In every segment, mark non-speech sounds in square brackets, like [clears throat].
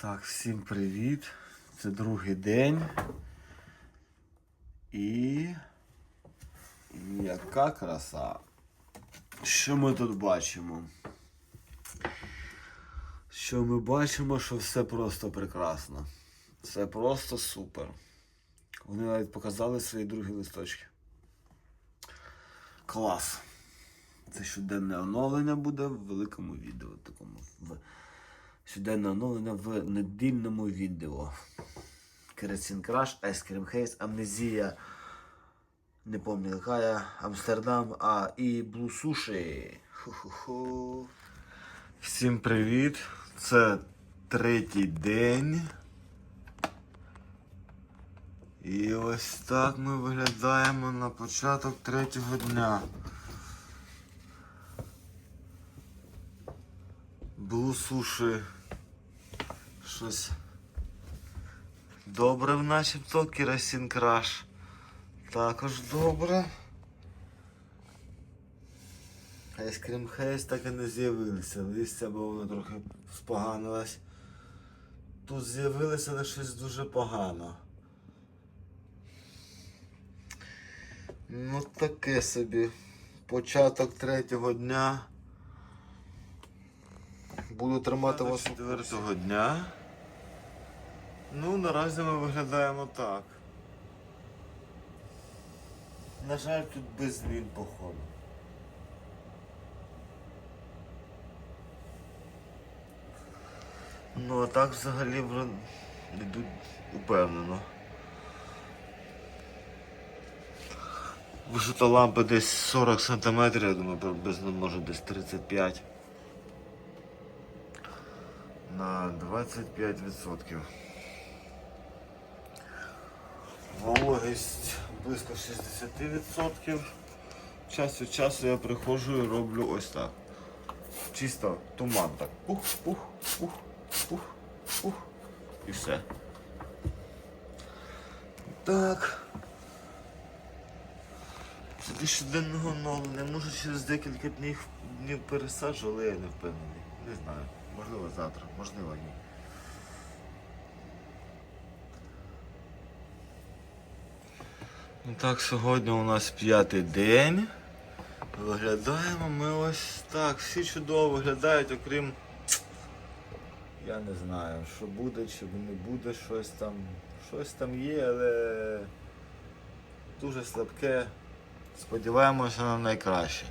Так, всім привіт. Це другий день. І. яка краса. Що ми тут бачимо? Що ми бачимо, що все просто прекрасно. Все просто супер. Вони навіть показали свої другі листочки. Клас. Це щоденне оновлення буде в великому відео. Такому. Щоденне оновлення в недільному відео. Керосин Краш, Айскрім Хейс, Амнезія. Не пам'ятаю, яка, Амстердам, а і Блу Суші. Ху-ху-ху. Всім привіт! Це третій день. І ось так ми виглядаємо на початок третього дня. Блу суші. Щось добре в начебто керосин краш. Також добре. Айскрім Хейс так і не з'явилися. Листя, бо воно трохи споганилось. Тут з'явилося але щось дуже погано. Ну таке собі. Початок третього дня. Буду тримати вас четвертого дня. Ну, наразі ми виглядаємо так. На жаль, тут без змін походу. Ну а так взагалі йдуть упевнено. Висота лампи десь 40 см, я думаю, приблизно може десь 35 на 25%. Вологість близько 60%. Час від часу я приходжу і роблю ось так. Чисто туман так. Пух, пух, пух, пух, пух. І все. Так. Це щоденного оновлення. Може через декілька днів, днів пересаджу, але я не впевнений. Не знаю. Можливо завтра, можливо ні. Ну так, сьогодні у нас п'ятий день. Виглядаємо ми ось так. Всі чудово виглядають, окрім. Я не знаю, що буде, чи не буде щось там. Щось там є, але дуже слабке. Сподіваємося на найкраще.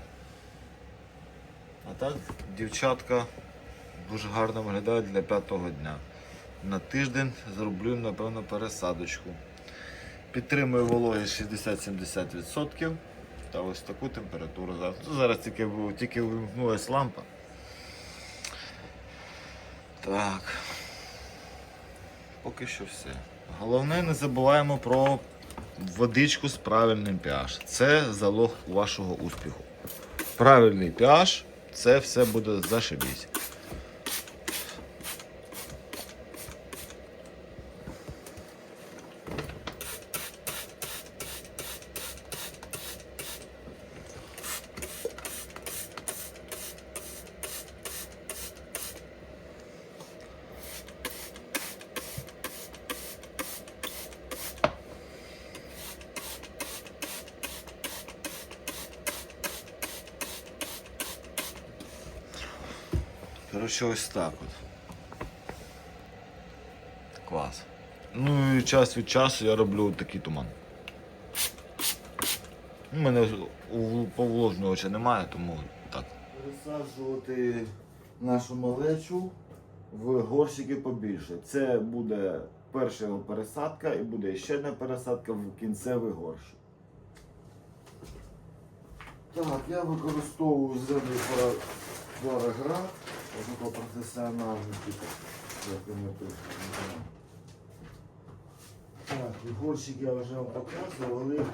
А так, дівчатка дуже гарно виглядають для п'ятого дня. На тиждень зроблю, напевно, пересадочку. Підтримую вологість 60-70% та ось таку температуру. Зараз, Ну, зараз тільки, тільки вимкнулась лампа. Так. Поки що все. Головне, не забуваємо про водичку з правильним pH. Це залог вашого успіху. Правильний pH, це все буде зашибісь. Коротше, ось так от. Клас. Ну і час від часу я роблю такий туман. У мене поволожнювача немає, тому так. Пересаджувати нашу малечу в горщики побільше. Це буде перша його пересадка і буде ще одна пересадка в кінцевий горщик. Так, я використовую землю пара- як вони пишуть. Так, горщик я вже вам показував, але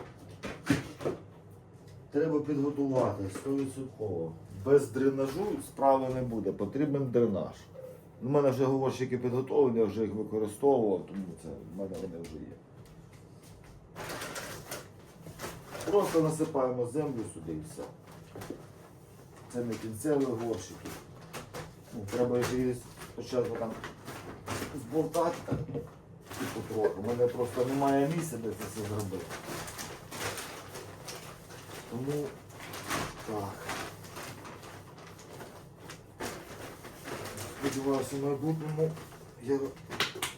треба підготувати 100%. Без дренажу справи не буде, потрібен дренаж. У мене вже горщики підготовлені, я вже їх використовував, тому це в мене вони вже є. Просто насипаємо землю сюди і все. Це не кінцеві горщики. Ну, треба їх спочатку там зболтати типу трохи. У мене просто немає місця, де це все зробити. Тому так. Сподіваюся, в майбутньому я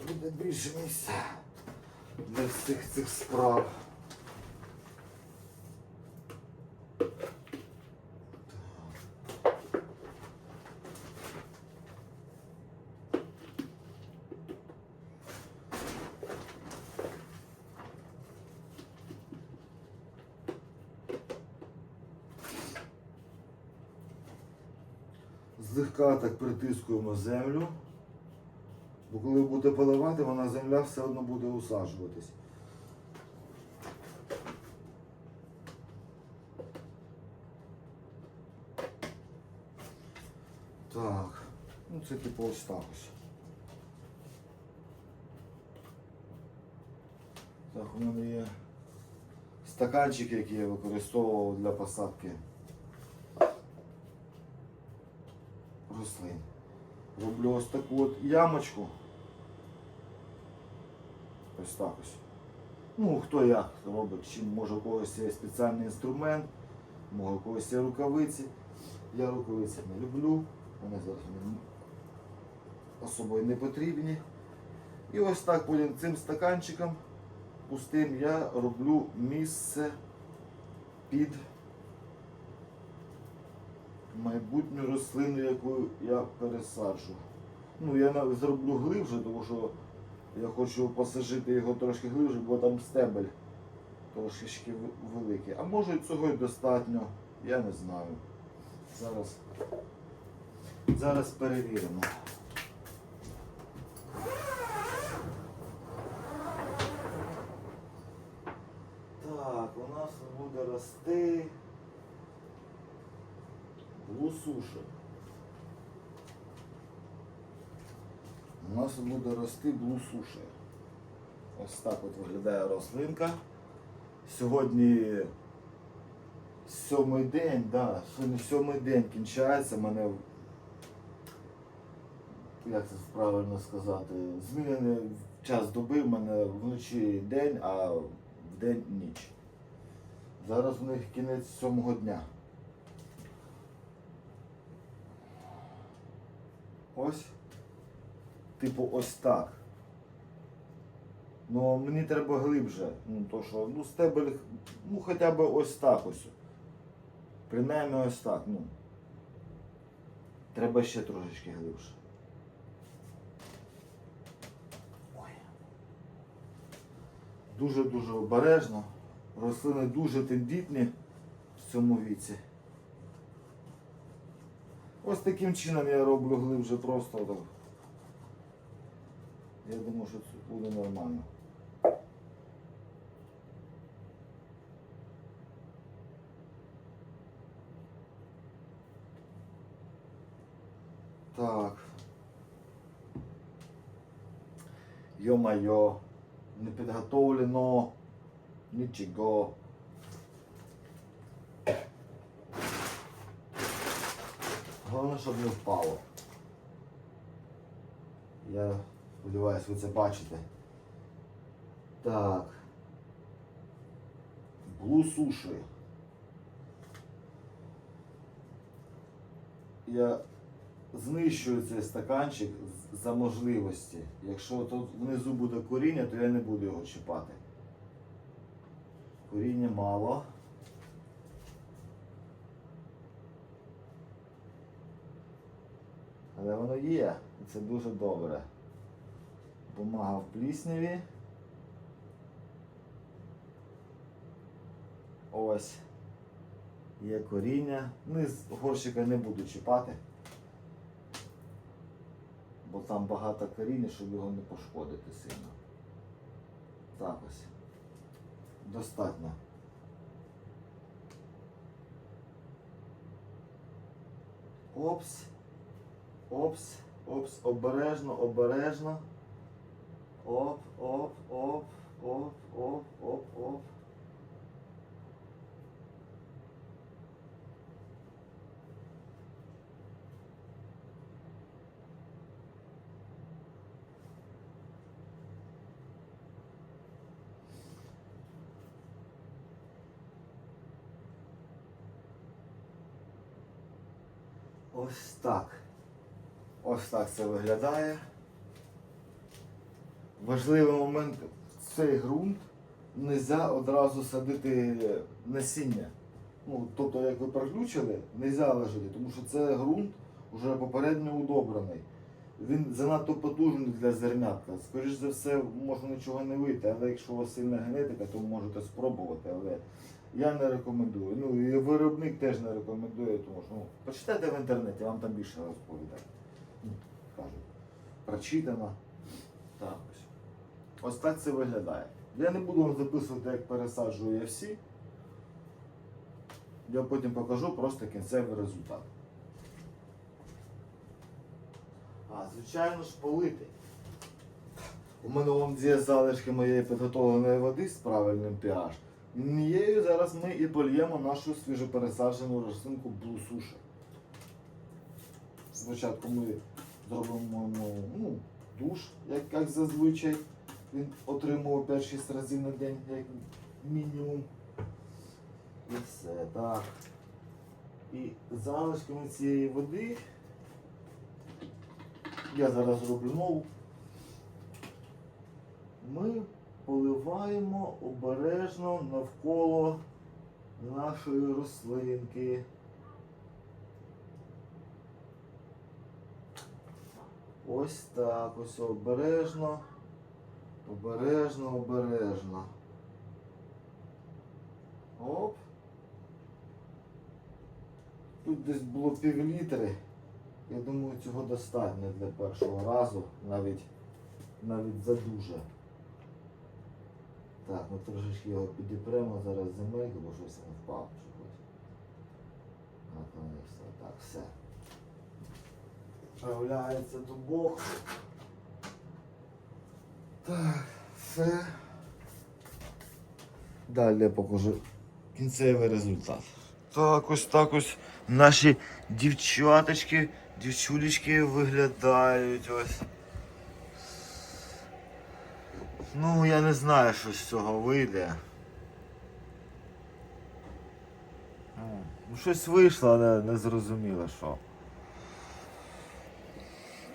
буде більше місця для всіх цих справ. Злегка так притискуємо землю, бо коли ви будете поливати, вона земля все одно буде усаджуватись. Так, ну це типу ось так ось. Так, у мене є стаканчик, який я використовував для посадки рослин. Роблю ось таку от ямочку. Ось так ось. Ну, хто як робить, чим може у когось є спеціальний інструмент, може у когось є рукавиці. Я рукавиці не люблю, вони зараз мені особою не потрібні. І ось так потім цим стаканчиком пустим я роблю місце під майбутню рослину, яку я пересаджу. Ну, я зроблю глибше, тому що я хочу посажити його трошки глибше, бо там стебель трошечки великий. А може цього і достатньо, я не знаю. Зараз, зараз перевіримо. Так, у нас буде рости блусуші. У нас буде рости блусуші. Ось так от виглядає рослинка. Сьогодні сьомий день, да, сьогодні сьомий день кінчається. Мене як це правильно сказати, змінений час доби, в мене вночі день, а в день ніч. Зараз у них кінець сьомого дня. Ось. Типу ось так. Ну мені треба глибше. Ну то що, ну стебель, ну хоча б ось так ось. Принаймні ось так, ну. Треба ще трошечки глибше. Дуже-дуже обережно. Рослини дуже тендітні в цьому віці. Ось таким чином я роблю глибше просто. отак. Я думаю, що це буде нормально. Так. Йо-майо, не підготовлено нічого. Головне, щоб не впало. Я сподіваюся, ви це бачите. Так. Блу суші. Я знищую цей стаканчик за можливості. Якщо тут внизу буде коріння, то я не буду його чіпати. Коріння мало. Але воно є, і це дуже добре. Бумага в плісняві. Ось. Є коріння. Низ горщика не буду чіпати. Бо там багато коріння, щоб його не пошкодити сильно. Так ось. Достатньо. Опс. Опс, опс, обережно, обережно. Оп, оп, оп, оп, оп, оп, оп. Ось так. Ось так це виглядає. Важливий момент цей ґрунт не можна одразу садити насіння. Ну, тобто, як ви приключили, не можна лежати, тому що це ґрунт вже попередньо удобрений. Він занадто потужний для зернятка. Скоріше за все, може нічого не вийти, але якщо у вас сильна генетика, то можете спробувати. Але я не рекомендую. Ну і виробник теж не рекомендує, тому що ну, почитайте в інтернеті, вам там більше розповідають. Кажуть, прочитано. Так ось. Ось так це виглядає. Я не буду вам записувати, як пересаджую я всі. Я потім покажу просто кінцевий результат. А, звичайно ж, полити. У мене вон є залишки моєї підготовленої води з правильним pH. Нею зараз ми і польємо нашу свіжопересаджену рослинку Blue. Спочатку ми зробимо ну, душ, як, як зазвичай. Він отримував 5-6 разів на день, як мінімум. І все, так. І залишками цієї води я зараз зроблю нову. Ми поливаємо обережно навколо нашої рослинки. Ось так, ось обережно, обережно, обережно. Оп. Тут десь було пів літри. Я думаю, цього достатньо для першого разу, навіть навіть задуже. Так, ми трошечки його підіпремо зараз земельку, бо щось не впав чогось. Наконець, так, все. Вправляється дубок. Так, все. Далі я покажу кінцевий результат. Так, ось так ось наші дівчаточки, дівчулечки виглядають ось. Ну, я не знаю, що з цього вийде. Ну, щось вийшло, але не зрозуміло що.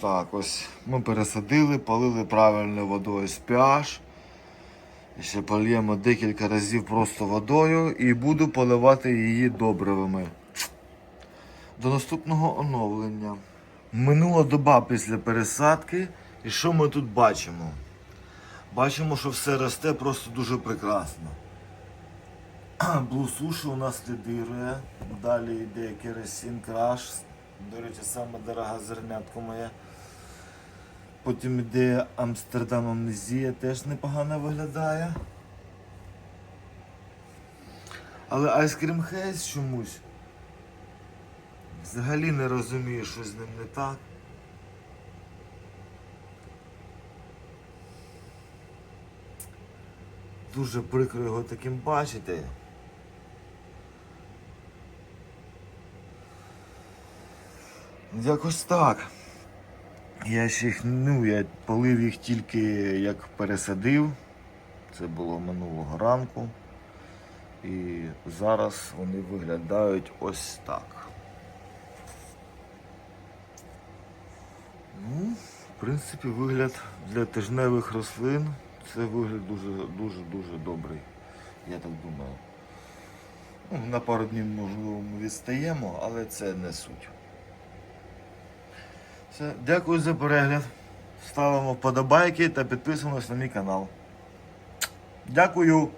Так, ось ми пересадили, полили правильною водою з pH. Ще польємо декілька разів просто водою і буду поливати її добривами. До наступного оновлення. Минула доба після пересадки. І що ми тут бачимо? Бачимо, що все росте просто дуже прекрасно. [clears throat] Блусуші у нас лідирує. Далі йде керосин краш. До речі, саме дорога зернятко моя. Потім йде Амстердам Амнезія, теж непогано виглядає. Але Ice Cream Haze чомусь. Взагалі не розумію, що з ним не так. Дуже прикро його таким бачити. Якось так. Я ще їх, ну, я полив їх тільки як пересадив. Це було минулого ранку. І зараз вони виглядають ось так. Ну, в принципі, вигляд для тижневих рослин це вигляд дуже дуже дуже добрий. Я так думаю. Ну, на пару днів можливо ми відстаємо, але це не суть. Все, дякую за перегляд. Ставимо вподобайки та підписуємось на мій канал. Дякую!